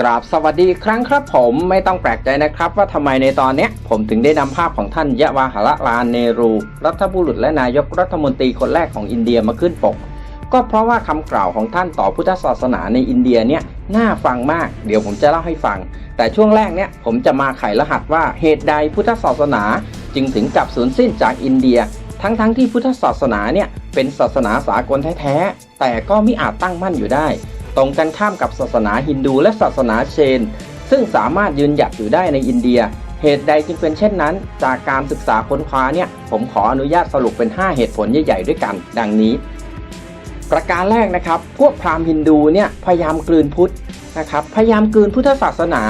กราบสวัสดีครั้งครับผมไม่ต้องแปลกใจนะครับ ว่าทำไมในตอนนี้ผมถึงได้นำภาพของท่านยะวาหละลานเนรู รัฐบุรุษและนายกรัฐมนตรีคนแรกของอินเดียมาขึ้นปก ก็เพราะว่าคำกล่าวของท่านต่อพุทธศาสนาในอินเดียเนี่ยน่าฟังมาก เดี๋ยวผมจะเล่าให้ฟัง แต่ช่วงแรกเนี่ยผมจะมาไขรหัสว่าเหตุใดพุทธศาสนา จึงถึงกับสูญสิ้นจากอินเดีย ทั้งๆทที่พุทธศาสนาเนี่ยเป็นศาสนาสากลแท้ๆแต่ก็ไมิอาจตั้งมั่นอยู่ได้ ตรงกันข้ามกับศาสนาฮินดูและศาสนาเชน ซึ่งสามารถยืนหยัดอยู่ได้ในอินเดีย เหตุใดจึงเป็นเช่นนั้น จากการศึกษาค้นคว้าเนี่ย ผมขออนุญาตสรุปเป็น 5 เหตุผลใหญ่ๆด้วยกัน ดังนี้ ประการแรกนะครับ พวกพราหมณ์ฮินดูเนี่ยพยายามกลืนพุทธนะครับ พยายามกลืนพุทธศาสนา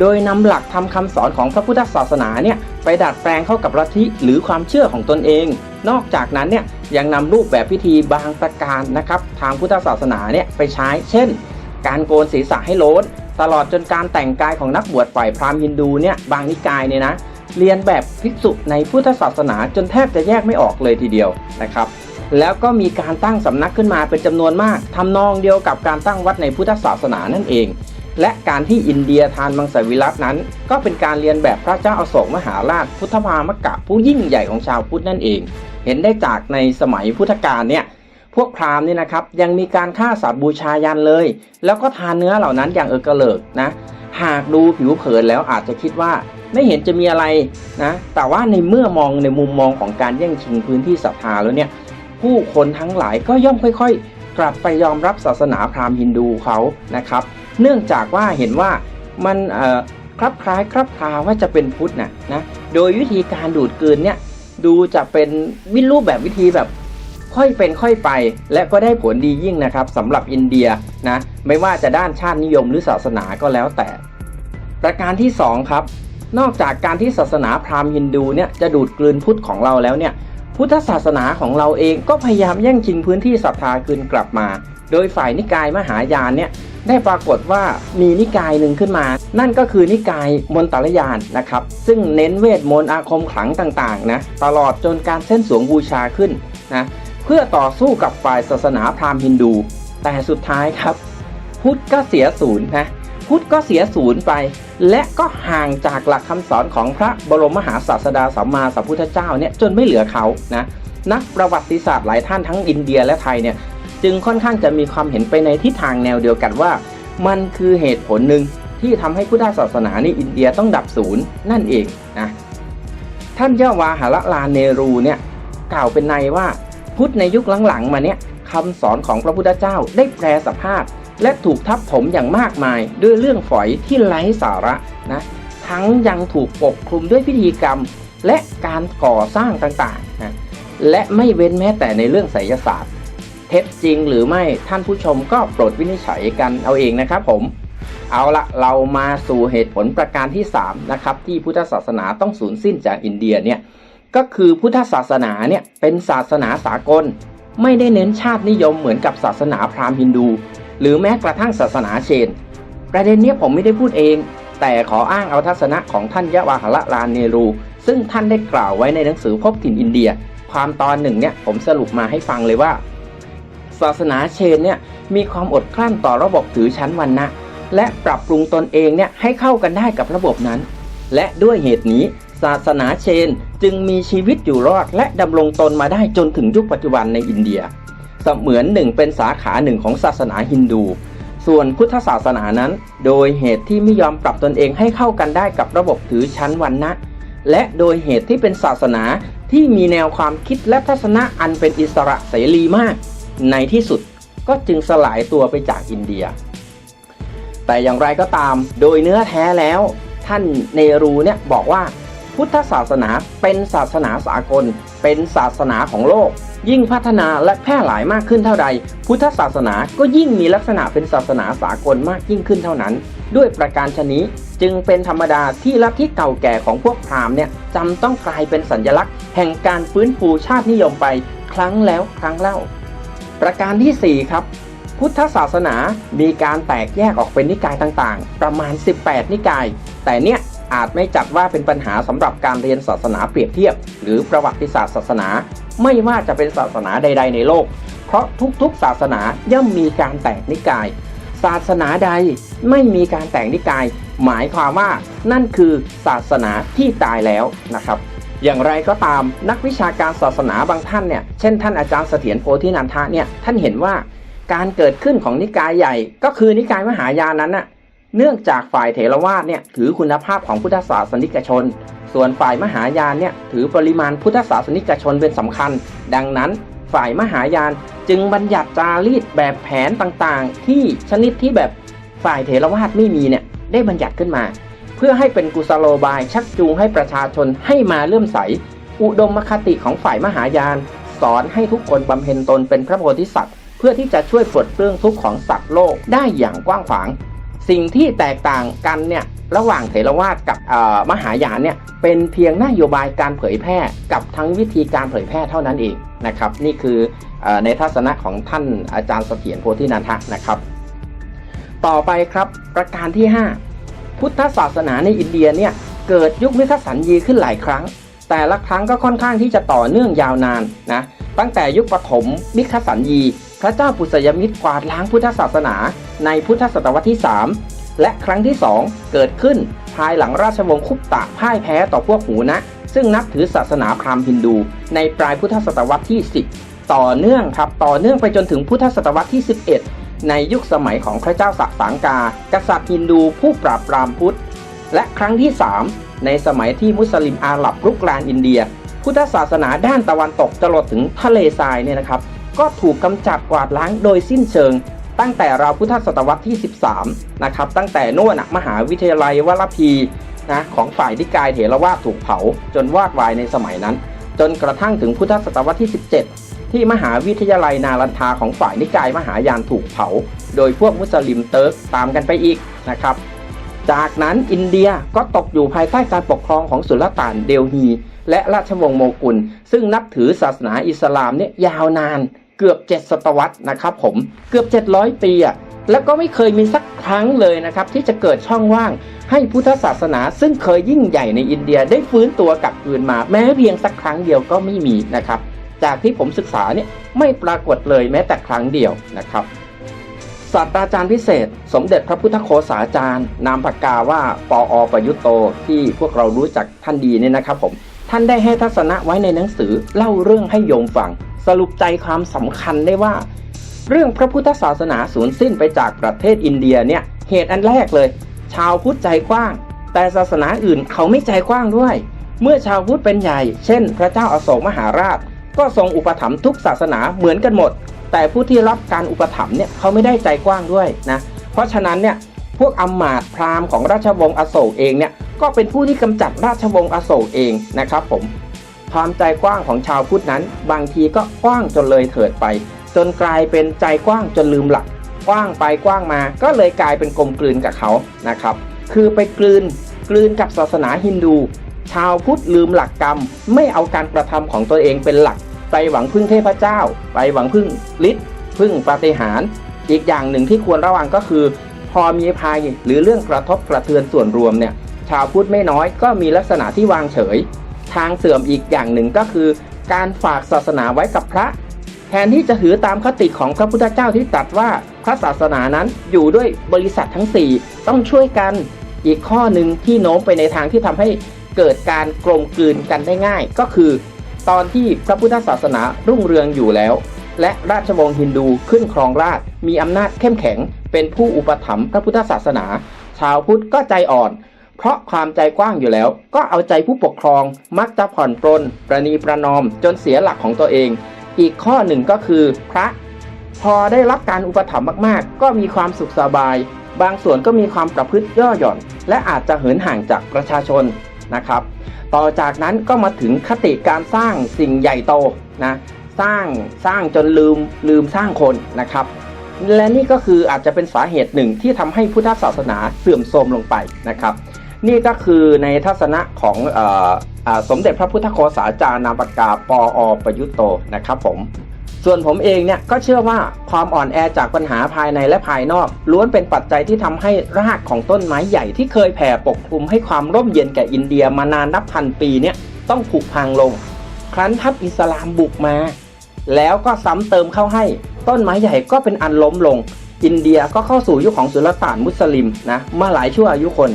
โดยนำหลักทำคำสอนของพระพุทธศาสนาเนี่ยไปดัดแปลงเข้ากับลัทธิหรือความเชื่อของตนเอง นอกจากนั้นเนี่ยยังนำรูปแบบพิธีบางประการนะครับทางพุทธศาสนาเนี่ยไปใช้ เช่น การโกนศีรษะให้โล้นตลอดจนการแต่งกายของนักบวชฝ่ายพราหมณ์ฮินดูเนี่ยบางนิกายเนี่ยนะเรียนแบบภิกษุในพุทธศาสนาจนแทบจะแยกไม่ออกเลยทีเดียวนะครับแล้วก็มีการตั้งสำนักขึ้นมาเป็นจำนวนมากทำนองเดียวกับการตั้งวัดในพุทธศาสนานั่นเอง และการที่อินเดียทานมังสวิรัตนั้น ก็เป็นการเรียนแบบพระเจ้าอโศกมหาราชพุทธพามกะผู้ยิ่งใหญ่ของชาวพุทธนั่นเอง เห็นได้จากในสมัยพุทธกาลเนี่ยพวกพราหมณ์นี่นะครับยังมีการฆ่าสัตว์บูชายันเลย แล้วก็ทานเนื้อเหล่านั้นอย่างเออกระเลิกนะหากดูผิวเผินแล้วอาจจะคิดว่าไม่เห็นจะมีอะไรนะแต่ว่าในเมื่อมองในมุมมองของการแย่งชิงพื้นที่ศรัทธาแล้วเนี่ยผู้คนทั้งหลายก็ย่อมค่อย ๆ กลับไปยอมรับศาสนาพราหมณ์ฮินดูเขานะครับ เนื่องจากว่าเห็นว่ามันคลับคล้ายคลับคลาว่าจะเป็นพุทธนะนะโดยวิธีการดูดกลืนเนี่ยดูจะเป็นวิรูปแบบวิธีแบบค่อยเป็นค่อยไป และก็ได้ผลดียิ่งนะครับสำหรับอินเดียนะไม่ว่าจะด้านชาตินิยมหรือศาสนาก็แล้วแต่ ประการที่สองครับ นอกจากการที่ศาสนาพราหมณ์ฮินดูเนี่ยจะดูดกลืนพุทธของเราแล้วเนี่ยพุทธศาสนาของเราเองก็พยายามแย่งชิงพื้นที่ศรัทธาคืนกลับมาโดยฝ่ายนิกายมหายานเนี่ยได้ปรากฏว่ามีนิกายหนึ่งขึ้นมา นั่นก็คือนิกายมนตรยานนะครับ ซึ่งเน้นเวทมนต์อาคมขลังต่างๆนะตลอดจนการเส้นสวงบูชาขึ้นนะเพื่อต่อสู้กับฝ่ายศาสนาพราหมณ์ฮินดู แต่สุดท้ายครับ พุทธก็เสียศูนย์นะพุทธก็เสียศูนย์ไป และก็ห่างจากหลักคำสอนของพระบรมมหาศาสดาสัมมาสัมพุทธเจ้าเนี่ยจนไม่เหลือเขานะนักประวัติศาสตร์หลายท่านทั้งอินเดียและไทยเนี่ย จึงค่อนข้างจะมีความเห็นไปในทิศทางแนวเดียวกันว่า มันคือเหตุผลหนึ่งที่ทำให้พุทธศาสนาในอินเดียต้องดับศูนย์นั่นเองนะท่านยะวาหาละลาเนรูเนี่ยกล่าวเป็นในว่าพุทธในยุคหลังๆ มาเนี่ยคำสอนของพระพุทธเจ้าได้แปรสภาพ และถูกทับถมอย่างมากมาย ด้วยเรื่องฝอยที่ไร้สาระนะทั้งยังถูกปกคลุมด้วยพิธีกรรม และการก่อสร้างต่างๆนะและไม่เว้นแม้แต่ในเรื่องไสยศาสตร์ ท็จจริงหรือไม่ท่านผู้ชมก็โปรดวินิจฉัยกันเอาเองนะครับผม เอาละเรามาสู่เหตุผลประการที่ 3 นะครับ ที่พุทธศาสนาต้องสูญสิ้นจากอินเดียเนี่ยก็คือพุทธศาสนาเนี่ยเป็นศาสนาสากล ไม่ได้เน้นชาตินิยมเหมือนกับศาสนาพราหมณ์ฮินดู หรือแม้กระทั่งศาสนาเชน ประเด็นเนี้ยผมไม่ได้พูดเอง แต่ขออ้างเอาทัศนะของท่านยะวาหละลานเนรู ซึ่งท่านได้กล่าวไว้ในหนังสือพบถิ่นอินเดีย ความตอนหนึ่งเนี่ยผมสรุปมาให้ฟังเลยว่า ศาสนาเชนเนี่ยมีความอดกลั้นต่อระบบถือชั้นวรรณะและปรับปรุงตนเองเนี่ยให้เข้ากันได้กับระบบนั้น และด้วยเหตุนี้ศาสนาเชนจึงมีชีวิตอยู่รอด และดำรงตนมาได้จนถึงยุคปัจจุบันในอินเดีย เสมือนหนึ่งเป็นสาขาหนึ่งของศาสนาฮินดู ส่วนพุทธศาสนานั้น โดยเหตุที่ไม่ยอมปรับตนเองให้เข้ากันได้กับระบบถือชั้นวรรณะและโดยเหตุที่เป็นศาสนาที่มีแนวความคิดและทัศนะอันเป็นอิสระเสรีมาก ในที่สุดก็จึงสลายตัวไปจากอินเดีย แต่อย่างไรก็ตามโดยเนื้อแท้แล้ว ท่านเนรูเนี่ยบอกว่าพุทธศาสนาเป็นศาสนาสากล เป็นศาสนาของโลก ยิ่งพัฒนาและแพร่หลายมากขึ้นเท่าใด พุทธศาสนาก็ยิ่งมีลักษณะเป็นศาสนาสากลมากยิ่งขึ้นเท่านั้น ด้วยประการชนี้จึงเป็นธรรมดาที่ลัทธิเก่าแก่ของพวกพราหมณ์เนี่ยจำต้องกลายเป็นสัญลักษณ์ แห่งการฟื้นฟูชาตินิยมไป ครั้งแล้วครั้งเล่า ประการทีสี่ 4 ครับ พุทธศาสนามีการแตกแยกออกเป็นนิกายต่างๆ ประมาณ 18 นิกาย แต่เนี่ยอาจไม่จัดว่าเป็นปัญหาสำหรับการเรียนศาสนาเปรียบเทียบ หรือประวัติศาสตร์ศาสนา ไม่ว่าจะเป็นศาสนาใด ๆ ในโลก เพราะทุกๆ ศาสนาย่อมมีการแตกนิกาย ศาสนาใดไม่มีการแต่งนิกาย หมายความว่านั่นคือศาสนาที่ตายแล้วนะครับ อย่างไรก็ตาม นักวิชาการศาสนาบางท่านเนี่ยเช่นท่านอาจารย์เสถียรโพธินันทะเนี่ยท่านเห็นว่าการเกิดขึ้นของนิกายใหญ่ ก็คือนิกายมหายานนั้นน่ะเนื่องจากฝ่ายเถรวาทเนี่ยถือคุณภาพของพุทธศาสนิกชน ส่วนฝ่ายมหายานเนี่ยถือปริมาณพุทธศาสนิกชนเป็นสำคัญ ดังนั้นฝ่ายมหายานจึงบัญญัติจารีตแบบแผนต่างๆ ที่ชนิดที่แบบฝ่ายเถรวาทไม่มีเนี่ยได้บัญญัติขึ้นมา พื่อให้เป็นกุศโลบายชักจูงให้ประชาชนให้มาเลื่อมใส อุดมคติของฝ่ายมหายาน สอนให้ทุกคนบำเพ็ญตนเป็นพระโพธิสัตว์ เพื่อที่จะช่วยปลดเปลื้องทุกข์ของสัตว์โลกได้อย่างกว้างขวาง สิ่งที่แตกต่างกันเนี่ยระหว่างเถรวาทกับมหายานเนี่ยเป็นเพียงนโยบายการเผยแพร่กับทั้งวิธีการเผยแพร่เท่านั้นเองนะครับ นี่คือเออในทัศนะของท่านอาจารย์เสถียรโพธินันทะนะครับ ต่อไปครับประการที่ 5 พุทธศาสนาในอินเดียเนี่ยเกิดยุคมิคสันยีขึ้นหลายครั้ง แต่ละครั้งก็ค่อนข้างที่จะต่อเนื่องยาวนานนะตั้งแต่ยุคปฐมมิคสันยี พระเจ้าปุษยมิตรกวาดล้างพุทธศาสนาในพุทธศตวรรษที่ 3 และครั้งที่ 2 เกิดขึ้นภายหลังราชวงศ์คุปตะพ่ายแพ้ต่อพวกหูนะ ซึ่งนับถือศาสนาพราหมณ์ฮินดู ในปลายพุทธศตวรรษที่ 10 ต่อเนื่องครับต่อเนื่องไปจนถึงพุทธศตวรรษที่ 11 ในยุคสมัยของพระเจ้าสักสังกา กษัตริย์ฮินดูผู้ปราบปรามพุทธ และครั้งที่ 3 ในสมัยที่มุสลิมอาหรับรุกรานอินเดีย พุทธศาสนาด้านตะวันตกจรดถึงทะเลทรายเนี่ยนะครับ ก็ถูกกำจัดกวาดล้างโดยสิ้นเชิง ตั้งแต่ราวพุทธศตวรรษที่ 13 นะครับ ตั้งแต่โน่นมหาวิทยาลัยวรพีนะของฝ่ายนิกายเถรวาทถูกเผาจนวาดวายในสมัยนั้น จนกระทั่งถึงพุทธศตวรรษที่ 17 ที่มหาวิทยาลัยนาลันทาของฝ่ายนิกายมหายานถูกเผา โดยพวกมุสลิมเติร์กตามกันไปอีกนะครับ จากนั้นอินเดียก็ตกอยู่ภายใต้การปกครองของสุลต่านเดลฮี และราชวงศ์โมกุล ซึ่งนับถือศาสนาอิสลามเนี่ยยาวนานเกือบ 7 ศตวรรษนะครับผมเกือบ 700 ปีอะแล้วก็ไม่เคยมีสักครั้งเลยนะครับ ที่จะเกิดช่องว่างให้พุทธศาสนา ซึ่งเคยยิ่งใหญ่ในอินเดียได้ฟื้นตัวกลับคืนมา แม้เพียงสักครั้งเดียวก็ไม่มีนะครับ จากที่ผมศึกษาเนี่ยไม่ปรากฏเลยแม้แต่ครั้งเดียวนะครับศาสตราจารย์พิเศษ สมเด็จพระพุทธโฆษาจารย์ นามปากกาว่าปออประยุตโตที่พวกเรารู้จักท่านดีเนี่ยนะครับผมท่านได้ให้ทัศนะไว้ในหนังสือเล่าเรื่องให้โยมฟัง สรุปใจความสำคัญได้ว่า เรื่องพระพุทธศาสนาสูญสิ้นไปจากประเทศอินเดียเนี่ยเหตุอันแรกเลย ชาวพุทธใจกว้าง แต่ศาสนาอื่นเขาไม่ใจกว้างด้วย เมื่อชาวพุทธเป็นใหญ่ เช่น พระเจ้าอาโศกมหาราช ก็ทรงอุปถัมภ์ทุกศาสนาเหมือนกันหมด แต่ผู้ที่รับการอุปถัมภ์เนี่ยเขาไม่ได้ใจกว้างด้วยนะเพราะฉะนั้นเนี่ยพวกอำมาตพราหมณ์ของราชวงศ์อโศกเองเนี่ยก็เป็นผู้ที่กำจัดราชวงศ์อโศกเองนะครับผมความใจกว้างของชาวพุทธนั้น บางทีก็กว้างจนเลยเถิดไป จนกลายเป็นใจกว้างจนลืมหลักกว้างไปกว้างมา ก็เลยกลายเป็นกลมกลืนกับเขานะครับ คือไปกลืนกลืนกับศาสนาฮินดู ชาวพุทธลืมหลักกรรม ไม่เอาการกระทำของตัวเองเป็นหลัก ไปหวังพึ่งเทพเจ้า ไปหวังพึ่งฤทธิ์พึ่งปาฏิหาริย์อีกอย่างหนึ่งที่ควรระวังก็คือ พอมีภัยหรือเรื่องกระทบกระเทือนส่วนรวมเนี่ยชาวพุทธไม่น้อยก็มีลักษณะที่วางเฉย ทางเสื่อมอีกอย่างหนึ่งก็คือ การฝากศาสนาไว้กับพระ แทนที่จะถือตามคติของพระพุทธเจ้าที่ตรัสว่าพระศาสนานั้นอยู่ด้วยบริษัททั้ง 4 ต้องช่วยกันอีกข้อหนึ่งที่โน้มไปในทางที่ทำให้ เกิดการกลมกลืนกันได้ง่าย ก็คือ ตอนที่พระพุทธศาสนารุ่งเรืองอยู่แล้ว และราชวงศ์ฮินดูขึ้นครองราชมีอำนาจเข้มแข็ง เป็นผู้อุปถัมภ์พระพุทธศาสนา ชาวพุทธก็ใจอ่อน เพราะความใจกว้างอยู่แล้ว ก็เอาใจผู้ปกครองมักจะผ่อนปรนประนีประนอมจนเสียหลักของตัวเอง อีกข้อหนึ่งก็คือพระพอได้รับการอุปถัมภ์มาก ๆ ก็มีความสุขสบาย บางส่วนก็มีความประพฤติย่อหย่อน และอาจจะเหินห่างจากประชาชน นะครับ ต่อจากนั้นก็มาถึงคติการสร้างสิ่งใหญ่โตนะสร้างสร้างจนลืมลืมสร้างคนนะครับ และนี่ก็คืออาจจะเป็นสาเหตุหนึ่งที่ทำให้พุทธศาสนาเสื่อมโทรมลงไปนะครับ นี่ก็คือในทัศนะของออสมเด็จพระพุทธโฆษาจารย์นามปากกาปออประยุตโตนะครับผม ส่วนผมเองเนี่ยก็เชื่อว่าความอ่อนแอจากปัญหาภายในและภายนอก ล้วนเป็นปัจจัยที่ทำให้รากของต้นไม้ใหญ่ที่เคยแผ่ปกคลุมให้ความร่มเย็นแก่อินเดียมานานนับพันปีเนี่ยต้องผุพังลง ครั้นทัพอิสลามบุกมา แล้วก็ซ้ำเติมเข้าให้ ต้นไม้ใหญ่ก็เป็นอันล้มลง อินเดียก็เข้าสู่ยุคของสุลต่านมุสลิมนะมาหลายชั่วอายุคน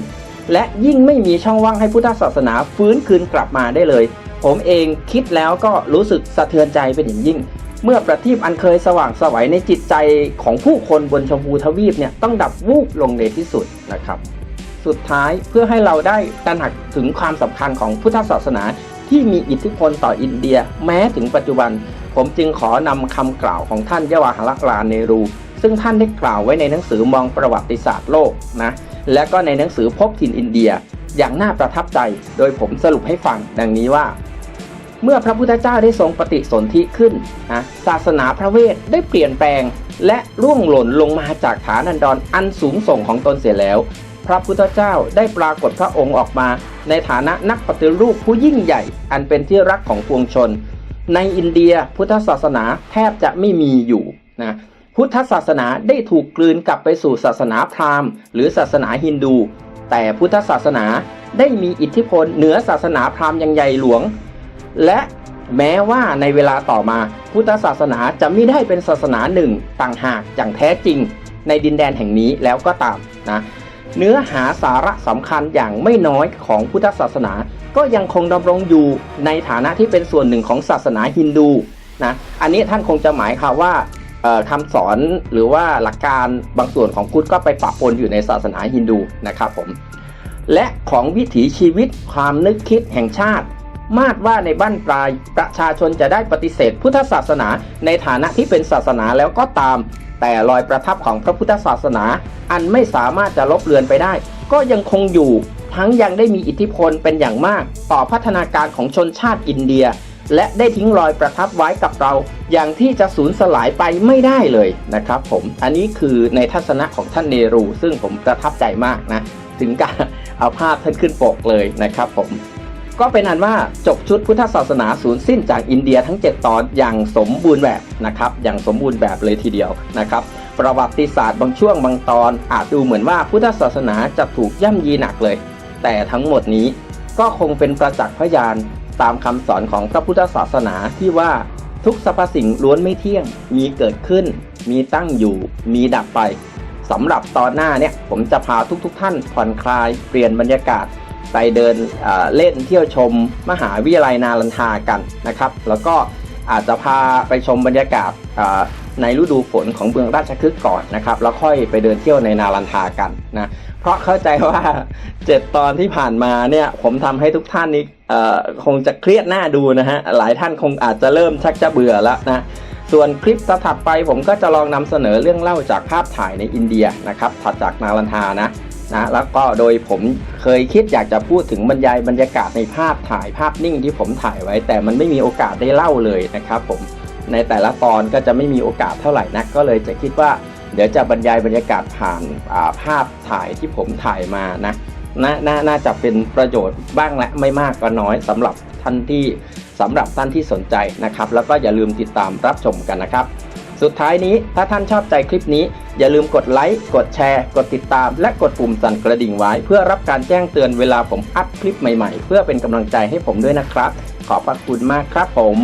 และยิ่งไม่มีช่องว่างให้พุทธศาสนาฟื้นคืนกลับมาได้เลย ผมเองคิดแล้วก็รู้สึกสะเทือนใจเป็นอย่างยิ่ง เมื่อประทีปอันเคยสว่างสวัยในจิตใจของผู้คนบนชมพูทวีปเนี่ยต้องดับวูบลงในที่สุดนะครับ สุดท้ายเพื่อให้เราได้ตระหนักถึงความสำคัญของพุทธศาสนาที่มีอิทธิพลต่ออินเดียแม้ถึงปัจจุบัน ผมจึงขอนำคำกล่าวของท่านยวาหลักลาเนรู ซึ่งท่านได้กล่าวไว้ในหนังสือมองประวัติศาสตร์โลกนะและก็ในหนังสือพบถิ่นอินเดีย อย่างน่าประทับใจ โดยผมสรุปให้ฟังดังนี้ว่า เมื่อพระพุทธเจ้าได้ทรงปฏิสนธิขึ้นนะศาสนาพระเวทได้เปลี่ยนแปลง และร่วงหล่นลงมาจากฐานันดรอันสูงส่งของตนเสียแล้ว พระพุทธเจ้าได้ปรากฏพระองค์ออกมา ในฐานะนักปฏิรูปผู้ยิ่งใหญ่ อันเป็นที่รักของปวงชน ในอินเดียพุทธศาสนาแทบจะไม่มีอยู่นะพุทธศาสนาได้ถูกกลืนกลับไปสู่ศาสนาพราหมณ์ หรือศาสนาฮินดู แต่พุทธศาสนาได้มีอิทธิพลเหนือศาสนาพราหมณ์อย่างใหญ่หลวง และแม้ว่าในเวลาต่อมาพุทธศาสนาจะไม่ได้เป็นศาสนาหนึ่งต่างหากอย่างแท้จริง ในดินแดนแห่งนี้แล้วก็ตามนะเนื้อหาสาระสำคัญอย่างไม่น้อยของพุทธศาสนา ก็ยังคงดำรงอยู่ในฐานะที่เป็นส่วนหนึ่งของศาสนาฮินดูนะอันนี้ท่านคงจะหมายค่ะว่าคำสอนหรือว่าหลักการบางส่วนของพุทธก็ไปปะปนอยู่ในศาสนาฮินดูนะครับผมและของวิถีชีวิตความนึกคิดแห่งชาติ มาดว่าในบ้านปลายประชาชนจะได้ปฏิเสธพุทธศาสนาในฐานะที่เป็นศาสนาแล้วก็ตาม แต่รอยประทับของพระพุทธศาสนา อันไม่สามารถจะลบเลือนไปได้ ก็ยังคงอยู่ ทั้งยังได้มีอิทธิพลเป็นอย่างมาก ต่อพัฒนาการของชนชาติอินเดีย และได้ทิ้งรอยประทับไว้กับเรา อย่างที่จะสูญสลายไปไม่ได้เลยนะครับ ผม อันนี้คือในทัศนะของท่านเนรู ซึ่งผมประทับใจมากนะ ถึงการเอาภาพท่านขึ้นปกเลยนะครับผม ก็เป็นอันว่าจบชุดพุทธศาสนาสูญสิ้นจากอินเดียทั้ง 7 ตอนอย่างสมบูรณ์แบบนะครับอย่างสมบูรณ์แบบเลยทีเดียวนะครับประวัติศาสตร์บางช่วงบางตอนอาจดูเหมือนว่าพุทธศาสนาจะถูกย่ำยีหนักเลย แต่ทั้งหมดนี้ก็คงเป็นประจักษ์พยานตามคำสอนของพระพุทธศาสนาที่ว่าทุกสรรพสิ่งล้วนไม่เที่ยง มีเกิดขึ้น มีตั้งอยู่ มีดับไปสำหรับตอนหน้าเนี่ยผมจะพาทุกๆทท่านผ่อนคลายเปลี่ยนบรรยากาศ ไปเดินเล่นเที่ยวชมมหาวิทยาลัยนาลันทากันนะครับ แล้วก็อาจจะพาไปชมบรรยากาศในฤดูฝนของเมืองราชคฤห์ก่อนนะครับแล้วค่อยไปเดินเที่ยวในนาลันทากันนะเพราะเข้าใจว่าเจ็ดตอนที่ผ่านมาเนี่ยผมทำให้ทุกท่านนี้คงจะเครียดหน้าดูนะฮะหลายท่านคงอาจจะเริ่มชักจะเบื่อแล้วนะส่วนคลิปถัดไปผมก็จะลองนำเสนอเรื่องเล่าจากภาพถ่ายในอินเดียนะครับถัดจากนาลันทานะ นะแล้วก็โดยผมเคยคิดอยากจะพูดถึงบรรยายบรรยากาศในภาพถ่ายภาพนิ่งที่ผมถ่ายไว้ แต่มันไม่มีโอกาสได้เล่าเลยนะครับผมในแต่ละตอนก็จะไม่มีโอกาสเท่าไหร่นะก็เลยจะคิดว่า เดี๋ยวจะบรรยายบรรยากาศผ่านาภาพถ่ายที่ผมถ่ายมานะนนน่าจะเป็นประโยชน์บ้างและไม่มากก็น้อยสำหรับท่านที่สำหรับท่านที่สนใจนะครับ แล้วก็อย่าลืมติดตามรับชมกันนะครับ สุดท้ายนี้ถ้าท่านชอบใจคลิปนี้ อย่าลืมกดไลค์ กดแชร์ กดติดตาม และกดปุ่มสั่นกระดิ่งไว้ เพื่อรับการแจ้งเตือนเวลาผมอัพคลิปใหม่ๆ เพื่อเป็นกำลังใจให้ผมด้วยนะครับ ขอบพระคุณมากครับผม